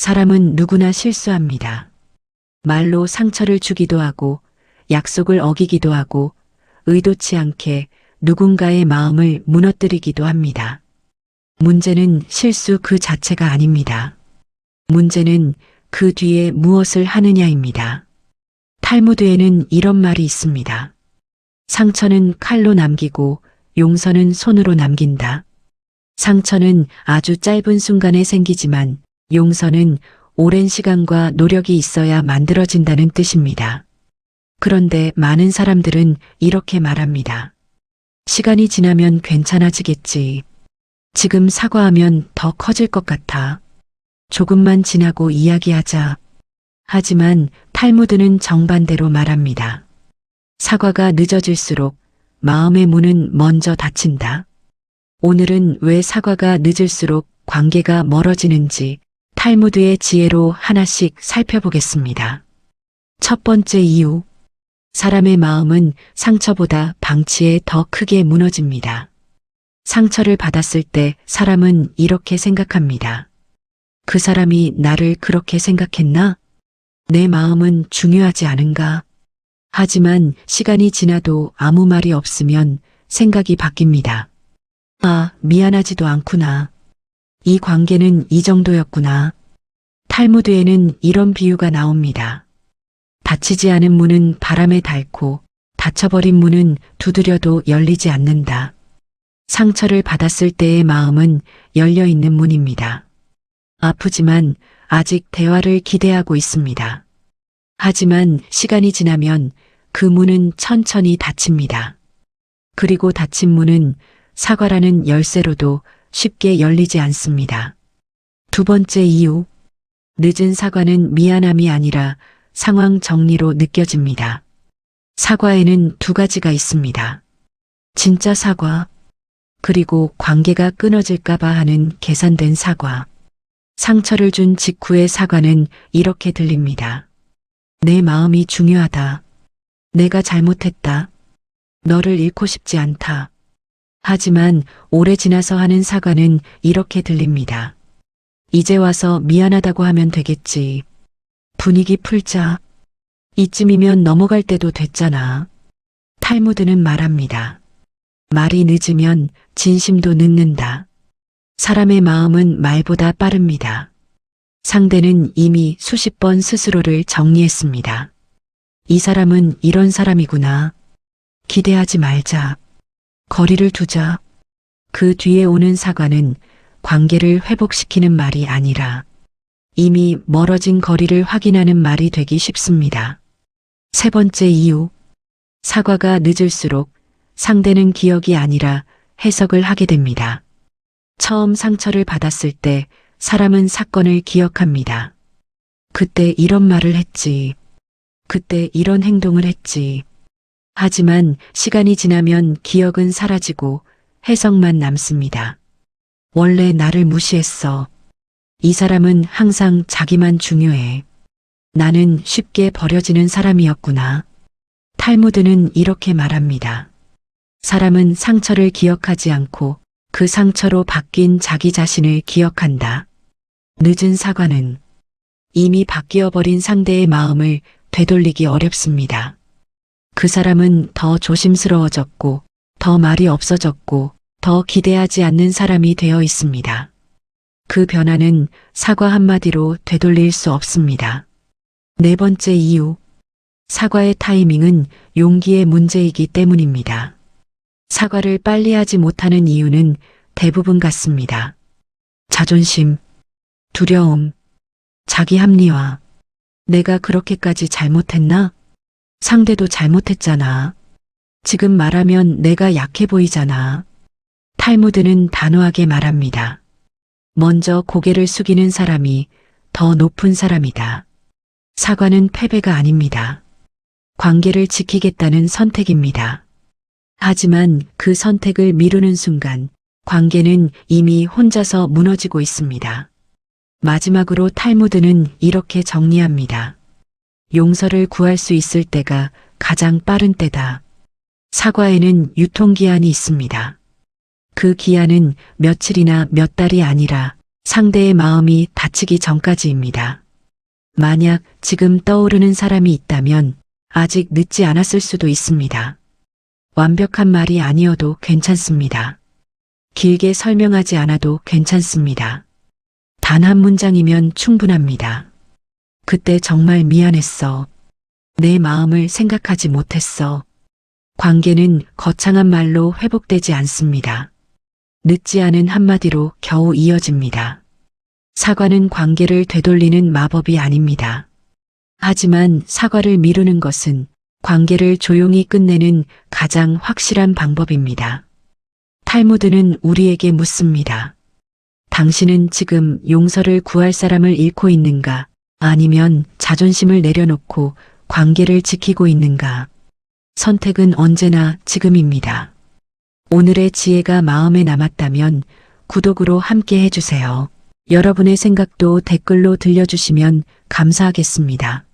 사람은 누구나 실수합니다. 말로 상처를 주기도 하고 약속을 어기기도 하고 의도치 않게 누군가의 마음을 무너뜨리기도 합니다. 문제는 실수 그 자체가 아닙니다. 문제는 그 뒤에 무엇을 하느냐입니다. 탈무드에는 이런 말이 있습니다. 상처는 칼로 남기고 용서는 손으로 남긴다. 상처는 아주 짧은 순간에 생기지만 용서는 오랜 시간과 노력이 있어야 만들어진다는 뜻입니다. 그런데 많은 사람들은 이렇게 말합니다. 시간이 지나면 괜찮아지겠지. 지금 사과하면 더 커질 것 같아. 조금만 지나고 이야기하자. 하지만 탈무드는 정반대로 말합니다. 사과가 늦어질수록 마음의 문은 먼저 닫힌다. 오늘은 왜 사과가 늦을수록 관계가 멀어지는지 탈무드의 지혜로 하나씩 살펴보겠습니다. 첫 번째 이유. 사람의 마음은 상처보다 방치에 더 크게 무너집니다. 상처를 받았을 때 사람은 이렇게 생각합니다. 그 사람이 나를 그렇게 생각했나? 내 마음은 중요하지 않은가? 하지만 시간이 지나도 아무 말이 없으면 생각이 바뀝니다. 아, 미안하지도 않구나. 이 관계는 이 정도였구나. 탈무드에는 이런 비유가 나옵니다. 닫히지 않은 문은 바람에 닳고 닫혀버린 문은 두드려도 열리지 않는다. 상처를 받았을 때의 마음은 열려 있는 문입니다. 아프지만 아직 대화를 기대하고 있습니다. 하지만 시간이 지나면 그 문은 천천히 닫힙니다. 그리고 닫힌 문은 사과라는 열쇠로도 쉽게 열리지 않습니다. 두 번째 이유. 늦은 사과는 미안함이 아니라 상황 정리로 느껴집니다. 사과에는 두 가지가 있습니다. 진짜 사과, 그리고 관계가 끊어질까봐 하는 계산된 사과. 상처를 준 직후의 사과는 이렇게 들립니다. 내 마음이 중요하다. 내가 잘못했다. 너를 잃고 싶지 않다. 하지만 오래 지나서 하는 사과는 이렇게 들립니다. 이제 와서 미안하다고 하면 되겠지. 분위기 풀자. 이쯤이면 넘어갈 때도 됐잖아. 탈무드는 말합니다. 말이 늦으면 진심도 늦는다. 사람의 마음은 말보다 빠릅니다. 상대는 이미 수십 번 스스로를 정리했습니다. 이 사람은 이런 사람이구나. 기대하지 말자. 거리를 두자. 그 뒤에 오는 사과는 관계를 회복시키는 말이 아니라 이미 멀어진 거리를 확인하는 말이 되기 쉽습니다. 세 번째 이유. 사과가 늦을수록 상대는 기억이 아니라 해석을 하게 됩니다. 처음 상처를 받았을 때 사람은 사건을 기억합니다. 그때 이런 말을 했지. 그때 이런 행동을 했지. 하지만 시간이 지나면 기억은 사라지고 해석만 남습니다. 원래 나를 무시했어. 이 사람은 항상 자기만 중요해. 나는 쉽게 버려지는 사람이었구나. 탈무드는 이렇게 말합니다. 사람은 상처를 기억하지 않고 그 상처로 바뀐 자기 자신을 기억한다. 늦은 사과는 이미 바뀌어버린 상대의 마음을 되돌리기 어렵습니다. 그 사람은 더 조심스러워졌고, 더 말이 없어졌고, 더 기대하지 않는 사람이 되어 있습니다. 그 변화는 사과 한마디로 되돌릴 수 없습니다. 네 번째 이유. 사과의 타이밍은 용기의 문제이기 때문입니다. 사과를 빨리 하지 못하는 이유는 대부분 같습니다. 자존심, 두려움, 자기 합리화. 내가 그렇게까지 잘못했나? 상대도 잘못했잖아. 지금 말하면 내가 약해 보이잖아. 탈무드는 단호하게 말합니다. 먼저 고개를 숙이는 사람이 더 높은 사람이다. 사과는 패배가 아닙니다. 관계를 지키겠다는 선택입니다. 하지만 그 선택을 미루는 순간 관계는 이미 혼자서 무너지고 있습니다. 마지막으로 탈무드는 이렇게 정리합니다. 용서를 구할 수 있을 때가 가장 빠른 때다. 사과에는 유통기한이 있습니다. 그 기한은 며칠이나 몇 달이 아니라 상대의 마음이 다치기 전까지입니다. 만약 지금 떠오르는 사람이 있다면 아직 늦지 않았을 수도 있습니다. 완벽한 말이 아니어도 괜찮습니다. 길게 설명하지 않아도 괜찮습니다. 단 한 문장이면 충분합니다. 그때 정말 미안했어. 내 마음을 생각하지 못했어. 관계는 거창한 말로 회복되지 않습니다. 늦지 않은 한마디로 겨우 이어집니다. 사과는 관계를 되돌리는 마법이 아닙니다. 하지만 사과를 미루는 것은 관계를 조용히 끝내는 가장 확실한 방법입니다. 탈무드는 우리에게 묻습니다. 당신은 지금 용서를 구할 사람을 잃고 있는가? 아니면 자존심을 내려놓고 관계를 지키고 있는가? 선택은 언제나 지금입니다. 오늘의 지혜가 마음에 남았다면 구독으로 함께 해주세요. 여러분의 생각도 댓글로 들려주시면 감사하겠습니다.